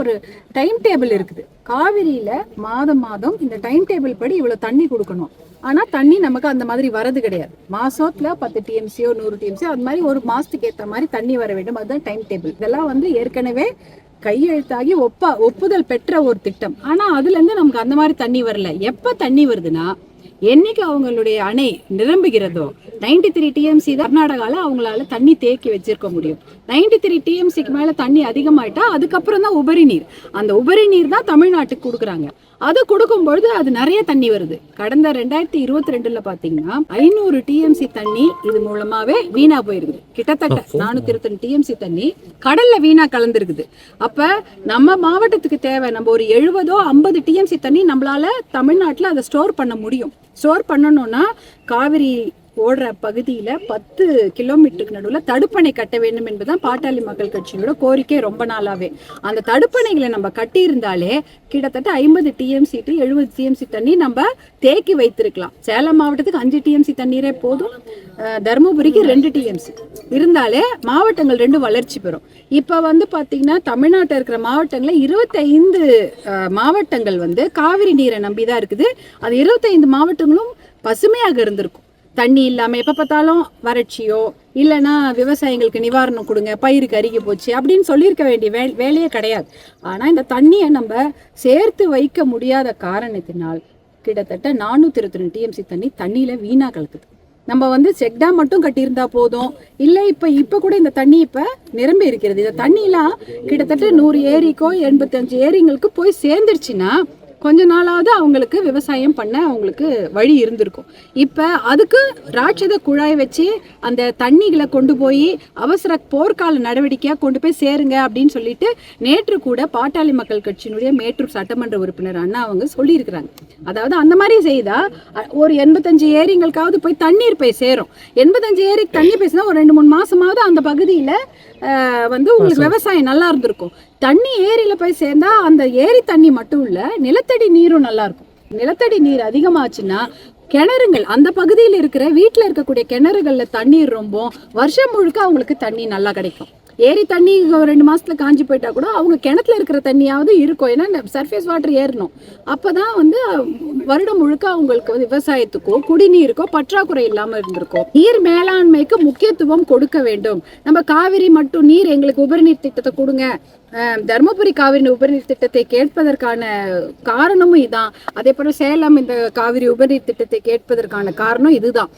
ஒரு time table இருக்குது. காவிரியில மாதம் மாதம் இந்த டைம் டேபிள் படி இவ்வளவு தண்ணி கொடுக்கணும். ஆனா தண்ணி நமக்கு அந்த மாதிரி வரது கிடையாது. மாசத்துல பத்து டிஎம்சியோ நூறு டிஎம்சியோ அது மாதிரி ஒரு மாசத்துக்கு ஏத்த மாதிரி தண்ணி வர வேண்டும். அதுதான் டைம் டேபிள் இதெல்லாம் வந்து ஏற்கனவே கையெழுத்தாகி ஒப்ப ஒப்புதல் பெற்ற ஒரு திட்டம். ஆனா அதுல இருந்து நமக்கு அந்த மாதிரி தண்ணி வரல. எப்ப தண்ணி வருதுன்னா என்னைக்கு அவங்களுடைய அணை நிரம்புகிறதோ நைன்டி த்ரீ டிஎம்சி தான் அவங்களால தண்ணி தேக்கி வச்சிருக்க முடியும். நைன்டி த்ரீ டிஎம்சிக்கு மேலே தண்ணி அதிகமாயிட்டா அதுக்கப்புறம் தான் உபரி நீர். அந்த உபரி நீர் தான் தமிழ்நாட்டுக்கு கொடுக்குறாங்க. அது கொடுக்கும் பொழுது அது நிறைய தண்ணி வருது. கடந்த ரெண்டாயிரத்தி இருபத்தி ரெண்டுல பார்த்தீங்கன்னா ஐநூறு டிஎம்சி தண்ணி இது மூலமாவே வீணா போயிருக்குது. கிட்டத்தட்ட நானூத்தி இருபத்தி டிஎம்சி தண்ணி கடல்ல வீணா கலந்துருக்குது. அப்ப நம்ம மாவட்டத்துக்கு தேவை நம்ம ஒரு எழுபதோ ஐம்பது டிஎம்சி தண்ணி நம்மளால தமிழ்நாட்டுல அதை ஸ்டோர் பண்ண முடியும். ஸ்டோர் பண்ணணும்னா காவிரி ஓடுற பகுதியில பத்து கிலோமீட்டருக்கு நடுவில் தடுப்பணை கட்ட வேண்டும் என்பதுதான் பாட்டாளி மக்கள் கட்சியோட கோரிக்கை ரொம்ப நாளாவே. அந்த தடுப்பணைகளை நம்ம கட்டியிருந்தாலே கிட்டத்தட்ட ஐம்பது டிஎம்சி டு எழுபது டிஎம்சி தண்ணி நம்ம தேக்கி வைத்திருக்கலாம். சேலம் மாவட்டத்துக்கு அஞ்சு டிஎம்சி தண்ணீரே போதும். தருமபுரிக்கு ரெண்டு டிஎம்சி இருந்தாலே மாவட்டங்கள் ரெண்டு வளர்ச்சி பெறும். இப்போ வந்து பார்த்தீங்கன்னா தமிழ்நாட்டில் இருக்கிற மாவட்டங்களில் இருபத்தைந்து மாவட்டங்கள் வந்து காவிரி நீரை நம்பி தான் இருக்குது. அது இருபத்தைந்து மாவட்டங்களும் பசுமையாக இருந்திருக்கும். தண்ணி இல்லாமல் எப்போ பார்த்தாலும் வறட்சியோ இல்லைன்னா விவசாயிங்களுக்கு நிவாரணம் கொடுங்க பயிருக்கு அருகி போச்சு அப்படின்னு சொல்லியிருக்க வேண்டிய வே வேலையே கிடையாது. ஆனால் இந்த தண்ணியை நம்ம சேர்த்து வைக்க முடியாத காரணத்தினால் கிட்டத்தட்ட நானூற்றி இருபத்தி ரெண்டு டிஎம்சி தண்ணி தண்ணியில் வீணாக கலக்குது. நம்ம வந்து செக் டேம் மட்டும் கட்டியிருந்தா போதும். இல்லை இப்போ இப்போ கூட இந்த தண்ணி இப்போ நிரம்பி இருக்கிறது. இந்த தண்ணிலாம் கிட்டத்தட்ட நூறு ஏரிக்கோ எண்பத்தஞ்சு ஏரிங்களுக்கு போய் சேர்ந்துருச்சுன்னா கொஞ்ச நாளாவது அவங்களுக்கு விவசாயம் பண்ண அவங்களுக்கு வழி இருந்திருக்கும். இப்போ அதுக்கு ராட்சத குழாய் வச்சு அந்த தண்ணிகளை கொண்டு போய் அவசர போர்க்கால நடவடிக்கையாக கொண்டு போய் சேருங்க அப்படின்னு சொல்லிட்டு நேற்று கூட பாட்டாளி மக்கள் கட்சியினுடைய மேட்டூர் சட்டமன்ற உறுப்பினர் அண்ணா அவங்க சொல்லியிருக்கிறாங்க. அதாவது அந்த மாதிரி செய்தா ஒரு எண்பத்தஞ்சு ஏரிங்களுக்காவது போய் தண்ணீர் போய் சேரும். எண்பத்தஞ்சு ஏரிக்கு தண்ணி பேசினா ஒரு ரெண்டு மூணு மாசமாவது அந்த பகுதியில் வந்து உங்களுக்கு விவசாயம் நல்லா இருந்திருக்கும். தண்ணி ஏரியில போய் சேர்ந்தா அந்த ஏரி தண்ணி மட்டும் இல்ல நிலத்தடி நீரும் நல்லா இருக்கும். நிலத்தடி நீர் அதிகமாச்சுன்னா கிணறுங்கள் அந்த பகுதியில் இருக்கிற வீட்டில் இருக்கக்கூடிய கிணறுகள்ல தண்ணீர் ரொம்ப வருஷம் முழுக்க அவங்களுக்கு தண்ணி நல்லா கிடைக்கும். ஏரி தண்ணி ஒரு ரெண்டு மாதத்தில் காஞ்சி போயிட்டா கூட அவங்க கிணத்துல இருக்கிற தண்ணியாவது இருக்கும். ஏன்னா சர்ஃபேஸ் வாட்டர் ஏறணும். அப்பதான் வந்து வருடம் முழுக்க அவங்களுக்கு வந்து விவசாயத்துக்கோ குடிநீருக்கோ பற்றாக்குறை இல்லாமல் இருந்திருக்கும். நீர் மேலாண்மைக்கு முக்கியத்துவம் கொடுக்க வேண்டும். நம்ம காவிரி மட்டும் நீர் எங்களுக்கு உபரிநீர் திட்டத்தை கொடுங்க. தருமபுரி காவிரி உபரிநீர் திட்டத்தை கேட்பதற்கான காரணமும் இதுதான் அதே போல சேலம் இந்த காவிரி உபரிநீர் திட்டத்தை கேட்பதற்கான காரணம் இதுதான்.